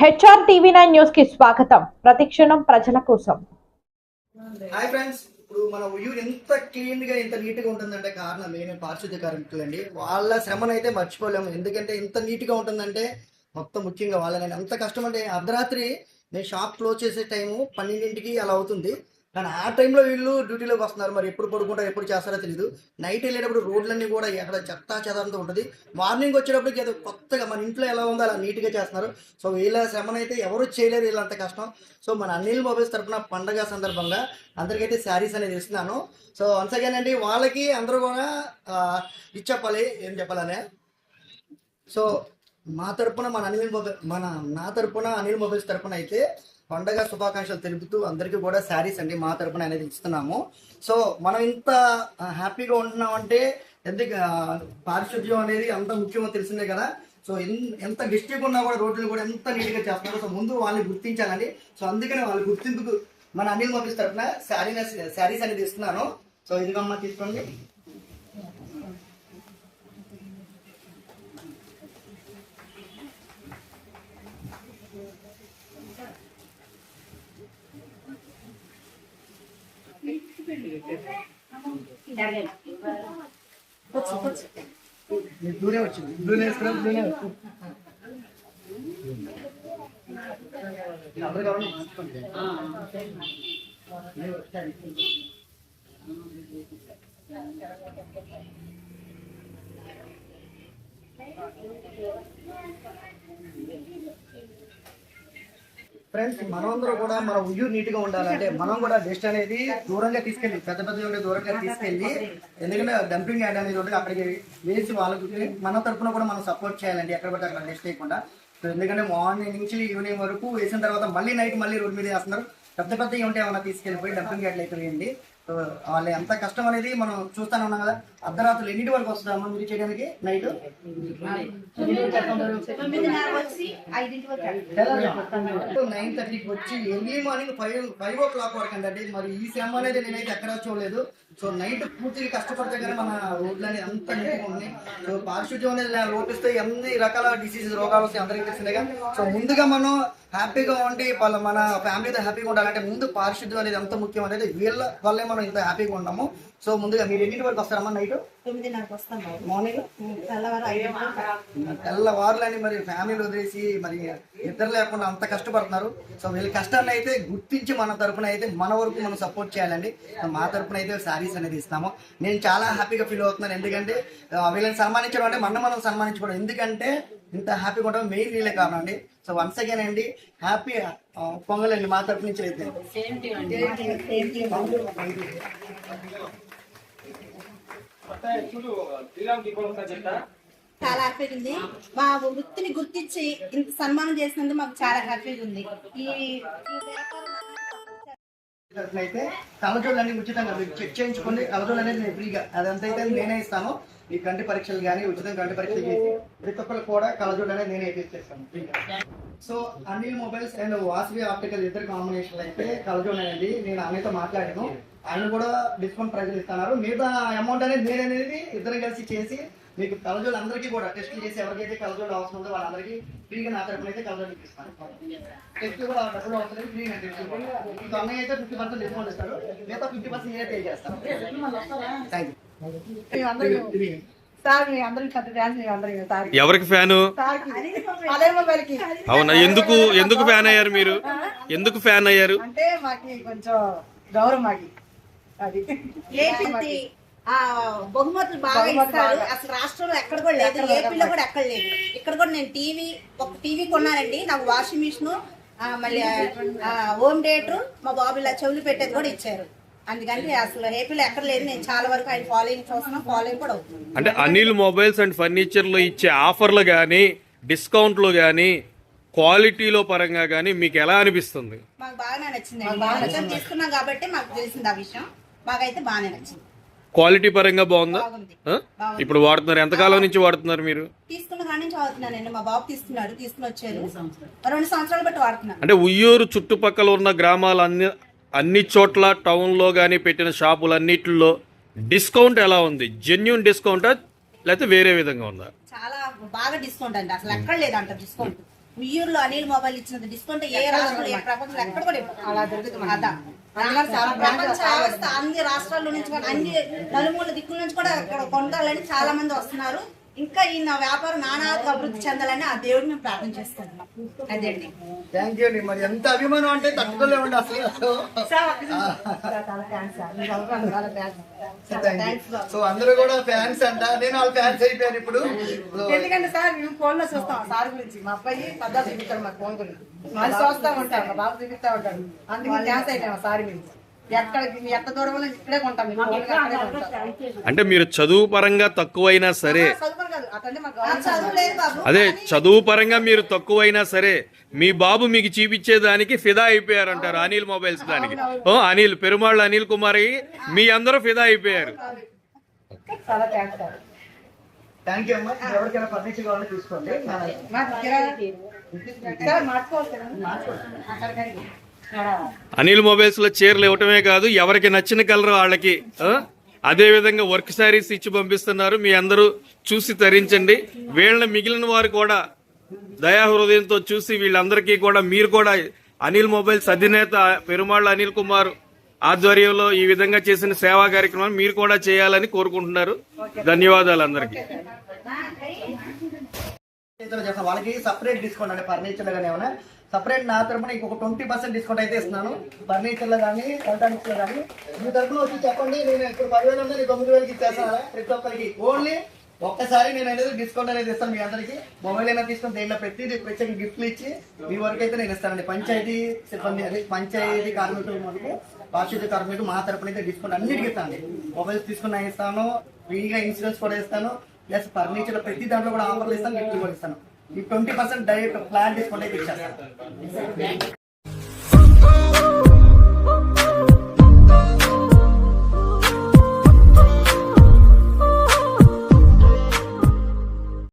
HR TV nine న్యూస్కి స్వాగతం. ప్రతిక్షణం ప్రజల కోసం. హాయ్ ఫ్రెండ్స్ ఇప్పుడు మన ఉయ్యూరు ఎంత క్లీన్గా ఎంత నీట్గా ఉంటుందంటే కారణం నేను పారిశుద్ధ్య కార్మికులండి వాళ్ళ శ్రమను అయితే మర్చిపోలేము. ఎందుకంటే ఇంత నీట్గా ఉంటుందంటే మొత్తం ముఖ్యంగా వాళ్ళని ఎంత కష్టం అంటే అర్ధరాత్రి నేను షాప్ క్లోజ్ చేసే టైము పన్నెండింటికి అలా అవుతుంది. కానీ ఆ టైంలో వీళ్ళు డ్యూటీలోకి వస్తున్నారు. మరి ఎప్పుడు పడుకుంటారు ఎప్పుడు చేస్తారో తెలియదు నైట్ వెళ్ళేటప్పుడు రోడ్లన్నీ కూడా ఎక్కడ చెత్త చెదారంతో ఉంటుంది. మార్నింగ్ వచ్చేటప్పటికి ఏదో కొత్తగా మన ఇంట్లో ఎలా ఉందో అలా నీట్గా చేస్తున్నారు. సో వీళ్ళ శ్రమనైతే ఎవరు చేయలేరు వీళ్ళంత కష్టం. సో మన అనిల్ మొబైల్స్ తరపున పండగ సందర్భంగా అందరికైతే శారీస్ అనేది ఇస్తున్నాను. సో వన్స్ అగైన్ అండి వాళ్ళకి అందరూ కూడా ఆ, ఇది చెప్పాలి. ఏం చెప్పాలనే? సో మా తరపున మన అనిల్ మొబైల్ మన నా తరపున అనిల్ మొబైల్స్ తరపున అయితే పండగ శుభాకాంక్షలు తెలుపుతూ అందరికీ కూడా శారీస్ అండి మా తరపున అనేది ఇస్తున్నాము. సో మనం ఇంత హ్యాపీగా ఉంటున్నాం అంటే ఎందుకు పారిశుద్ధ్యం అనేది అంత ముఖ్యమో తెలిసిందే కదా. సో ఎంత డిస్ట్రిక్ట్ ఉన్నా కూడా రోడ్లు కూడా ఎంత నీట్గా చేస్తున్నారు. సో ముందు వాళ్ళని గుర్తించాలండి. సో అందుకనే వాళ్ళ గుర్తింపుకు మన అనిల్ మొబైల్స్ తరపున శారీ శారీస్ అనేది ఇస్తున్నాను. సో ఇదిగమ్మా తీసుకోండి. బ్లూనే వచ్చింది బ్లూనే వేసుకున్నాం బ్లూనే వచ్చింది ఫ్రెండ్స్ మనమందరూ కూడా మన ఉయ్యూరు నీట్గా ఉండాలంటే మనం కూడా డస్ట్ అనేది దూరంగా తీసుకెళ్ళి పెద్ద పెద్ద ఉండే దూరంగా తీసుకెళ్ళి ఎందుకంటే డంపింగ్ యాడ్ అనేది ఉంటుంది అక్కడికి వేసి వాళ్ళకి మన తరపున కూడా మనం సపోర్ట్ చేయాలండి ఎక్కడ పడితే అక్కడ డస్ట్ చేయకుండా ఎందుకంటే మార్నింగ్ నుంచి ఈవినింగ్ వరకు వేసిన తర్వాత మళ్ళీ నైట్ మళ్ళీ రోడ్ మీద వేస్తున్నారు. పెద్ద పెద్ద ఉంటే ఏమైనా తీసుకెళ్ళిపోయి డంపింగ్ యాడ్లు అయితే వేయండి వాళ్ళు ఎంత కష్టం అనేది మనం చూస్తానే ఉన్నాం కదా. అర్ధరాత్రులు ఎన్నిటి వరకు వస్తుందమ్మా మీరు చేయడానికి? నైట్ నైన్ థర్టీకి వచ్చి early morning five five o'clock వరకు అండి. మరి ఈ సెమ్ అనేది నేనైతే ఎక్కడ చూడలేదు. సో నైట్ పూర్తిగా కష్టపడితే కానీ మన రోడ్లు అనేది అంత ఉన్నాయి. సో పారిశుద్ధ్యం అనేది లోపిస్తే ఎన్ని రకాల డిసీజెస్ రోగాలు వస్తాయి అందరికీ తెలిసిందేగా. సో ముందుగా మనం హ్యాపీగా ఉండి వాళ్ళ మన ఫ్యామిలీతో హ్యాపీగా ఉండాలంటే ముందు పారిశుద్ధ్యం అనేది ఎంత ముఖ్యం అనేది వీళ్ళ వల్లే మనం ఇంత హ్యాపీగా ఉన్నాము సో ముందుగా మీరు ఎన్నింటి వరకు వస్తారమ్మా నైట్ తొమ్మిదిన్నరకు వస్తాం బాబు. మార్నింగ్ తెల్లవారులని మరి ఫ్యామిలీ వదిలేసి మరి నిద్ర లేకుండా అంత కష్టపడుతున్నారు. సో వీళ్ళ కష్టాన్ని అయితే గుర్తించి మన తరపున అయితే మన వరకు మనం సపోర్ట్ చేయాలండి. మా తరపున అయితే శారీస్ అనేది ఇస్తాము. నేను చాలా హ్యాపీగా ఫీల్ అవుతున్నాను. ఎందుకంటే వీళ్ళని సన్మానించడం అంటే మన మనం సన్మానించుకోవడం ఎందుకంటే ఇంత హ్యాపీగా ఉండడం మెయిన్ వీళ్ళే కారణం అండి. సో వన్స్ అగైన్ అండి హ్యాపీ పొంగల్ అండి మా తరపు నుంచి అయితే. చాలా హ్యాపీగా ఉంది. మా వృత్తిని గుర్తించి ఇంత సన్మానం చేసినందుకు మాకు చాలా హ్యాపీగా ఉంది. ఈ అయితే కలజోళ్ళు అనేది ఉచితంగా మీకు చెక్ చేయించుకోండి. కలజోళ్ళు అనేది నేను ఫ్రీగా అదంతా అయితే నేనే ఇస్తాను. ఈ కంటి పరీక్షలు కానీ ఉచితం కంటి పరీక్షలు చేసి ప్రతి ఒక్కరు కూడా కలజోళ్ళు అనేది నేనే ఇప్పించేస్తాను so Anil mobiles and Vasavi optical ఇద్దరు కాంబినేషన్ అయితే కలజోళ్ళు అనేది నేను ఆయనతో మాట్లాడాను. ఆయన కూడా డిస్కౌంట్ ప్రైజ్లు ఇస్తున్నారు. మిగతా అమౌంట్ అనేది నేను అనేది ఇద్దరం కలిసి చేసి మీకు కలజోళ్ళు అందరికీ కూడా టెస్టులు చేసి ఎవరికైతే కలజోళ్ళు అవసరం ఉందో వాళ్ళందరికీ ఫ్రీగా నా తరపున అయితే కలజోళ్ళు ఇప్పిస్తాను. టెస్ట్ కూడా డబ్బులు అవసరం ఫ్రీ అండి ఇంకా అన్నయ్య అయితే ఫిఫ్టీ పర్సెంట్ డిస్కౌంట్ ఇస్తారు మిగతా ఫిఫ్టీ పర్సెంట్ నేనే పే చేస్తాను. ఎవరికి ఫ్యాను? అవునా ఎందుకు ఎందుకు ఫ్యాన్ అయ్యారు మీరు? ఎందుకు ఫ్యాన్ అయ్యారు? అంటే మాకి కొంచెం గౌరవం మాకి. అది. బహుమతులు బాగా ఇస్తారు. అసలు రాష్ట్రంలో ఎక్కడ కూడా లేదు. ఏపీలో కూడా ఎక్కడ లేదు. ఇక్కడ కూడా నేను టీవీ ఒక టీవీ కొన్నానండి. నాకు వాషింగ్ మిషన్ మళ్ళీ ఆ, హోమ్ థియేటర్ మా బాబు ఇలా చెవులు పెట్టేది కూడా ఇచ్చారు. అందుకని అసలు ఏపీలో ఎక్కడ లేదు. నేను చాలా వరకు ఆయన ఫాలోయింగ్ చూస్తున్నాం. ఫాలోయింగ్ కూడా అవుతుంది. అంటే అనిల్ మొబైల్స్ అండ్ ఫర్నిచర్లో ఇచ్చే ఆఫర్లు కానీ డిస్కౌంట్లు కానీ క్వాలిటీలో పరంగా కానీ మీకు ఎలా అనిపిస్తుంది? మాకు బాగానే నచ్చింది. తీసుకున్నాం కాబట్టి మాకు తెలిసింది ఆ విషయం. మాకైతే బాగానే నచ్చింది. క్వాలిటీ పరంగా బాగుందా? ఇప్పుడు వాడుతున్నారు. ఎంతకాలం నుంచి వాడుతున్నారు మీరు? తీసుకున్న కాడి నుంచి చదువుతున్నానండి మా బాబు తీసుకున్నాడు. తీసుకుని వచ్చారు. రెండు సంవత్సరాలు. బట్టి వాడుతున్నాను. అంటే ఉయ్యూరు చుట్టుపక్కల ఉన్న గ్రామాలు అన్ని అన్ని చోట్ల టౌన్లో కానీ పెట్టిన షాపులన్నిటిలో డిస్కౌంట్ ఎలా ఉంది? జెన్యున్ డిస్కౌంటా లేకపోతే వేరే విధంగా ఉందా? చాలా బాగా డిస్కౌంట్ అండి. అసలు ఎక్కడ లేదంట డిస్కౌంట్ ఉయ్యూరులో అనిల్ మొబైల్ ఇచ్చినంత డిస్కౌంట్ ఏ రాష్ట్రంలో ఏ ప్రపంచంలో ఎక్కడ కూడా. అలా దొరుకుతుంది అదా. అన్ని రాష్ట్రాల నుంచి కూడా అన్ని నలుమూల దిక్కుల నుంచి కూడా ఇక్కడ కొంటాలని చాలా మంది వస్తున్నారు. ఇంకా ఈ నా వ్యాపారం నానాగా అభివృద్ధి చెందాలని ఆ దేవుడిని మేము ప్రార్థన చేసుకుంటున్నాం. థ్యాంక్ యూ అండి. మరి ఎంత అభిమానం అంటే తట్టుకోలేమండి అసలు. సో అందరూ కూడా ఫ్యాన్స్ అంట. నేను వాళ్ళ ఫ్యాన్స్ అయిపోయాను ఇప్పుడు. ఎందుకంటే సార్ మేము ఫోన్లో చూస్తాం సార్ గురించి. మా అబ్బాయి పెద్ద చూపిస్తాడు మా ఫోన్ గురించి మళ్ళీ చూస్తా ఉంటారు మా బాబు చూపిస్తా ఉంటాడు. అందుకే థ్యాంక్స్ అయిపోయాం సార్ గురించి. ఎంత దూరం నుంచి ఇక్కడే కొంటాం మేము ఫోన్లో అక్కడే కొంటాం. అంటే మీరు చదువు పరంగా తక్కువైనా సరే అదే చదువు పరంగా మీరు తక్కువైనా సరే మీ బాబు మీకు చూపించేదానికి ఫిదా అయిపోయారంటారు అనిల్ మొబైల్స్ దానికి. ఓ అనిల్ పెరుమాళ్ళు అనిల్ కుమార్ మీ అందరూ ఫిదా అయిపోయారు. అనిల్ మొబైల్స్లో చీరలు ఇవ్వటమే కాదు ఎవరికి నచ్చిన కలర్ వాళ్ళకి అదేవిధంగా వర్క్ శారీస్ ఇచ్చి పంపిస్తున్నారు. మీ అందరూ చూసి తరించండి. వీళ్ళ మిగిలిన వారు కూడా దయాహృదయంతో చూసి వీళ్ళందరికీ కూడా మీరు కూడా అనిల్ మొబైల్స్ అధినేత పెరుమాళ్ళ అనిల్ కుమార్ ఆధ్వర్యంలో ఈ విధంగా చేసిన సేవా కార్యక్రమం మీరు కూడా చేయాలని కోరుకుంటున్నారు. ధన్యవాదాలు అందరికీ. చేస్తాను. వాళ్ళకి సపరేట్ డిస్కౌంట్ అంటే ఫర్నిచర్ కానీ ఏమైనా. సపరేట్ నా తరపున ఇంకొక ట్వంటీ పర్సెంట్ డిస్కౌంట్ అయితే ఇస్తున్నాను. ఫర్నిచర్లో కానీ ఎలక్ట్రానిక్స్లో కానీ మీ తరపున వచ్చి చెప్పండి. నేను ఇప్పుడు పదివేలు ఉంటే తొమ్మిది వేలకి ఇచ్చేస్తాను. ప్రతి ఒక్కరికి ఓన్లీ ఒక్కసారి నేను అనేది డిస్కౌంట్ అనేది ఇస్తాను మీ అందరికి. మొబైల్ అయినా తీసుకుని దేంట్లో ప్రతి ప్రత్యేక గిఫ్ట్లు ఇచ్చి మీ వరకు అయితే నేను ఇస్తానండి. పంచాయతీ సిబ్బంది అదే పంచాయతీ కార్మికులు మనకు పారిశుద్ధ్య కార్మికులు మా తరపున అయితే డిస్కౌంట్ అన్నిటికీ ఇస్తాను మొబైల్స్ తీసుకున్నా ఇస్తాను. ఫ్రీగా ఇన్సూరెన్స్ కూడా ఇస్తాను. ప్లస్ ఫర్నిచర్ ప్రతి దాంట్లో కూడా ఆఫర్లు ఇస్తాను గిఫ్ట్లు కూడా ఇస్తాను. ఈ twenty percent direct plan discount అయితే ఇచ్చేస్తాను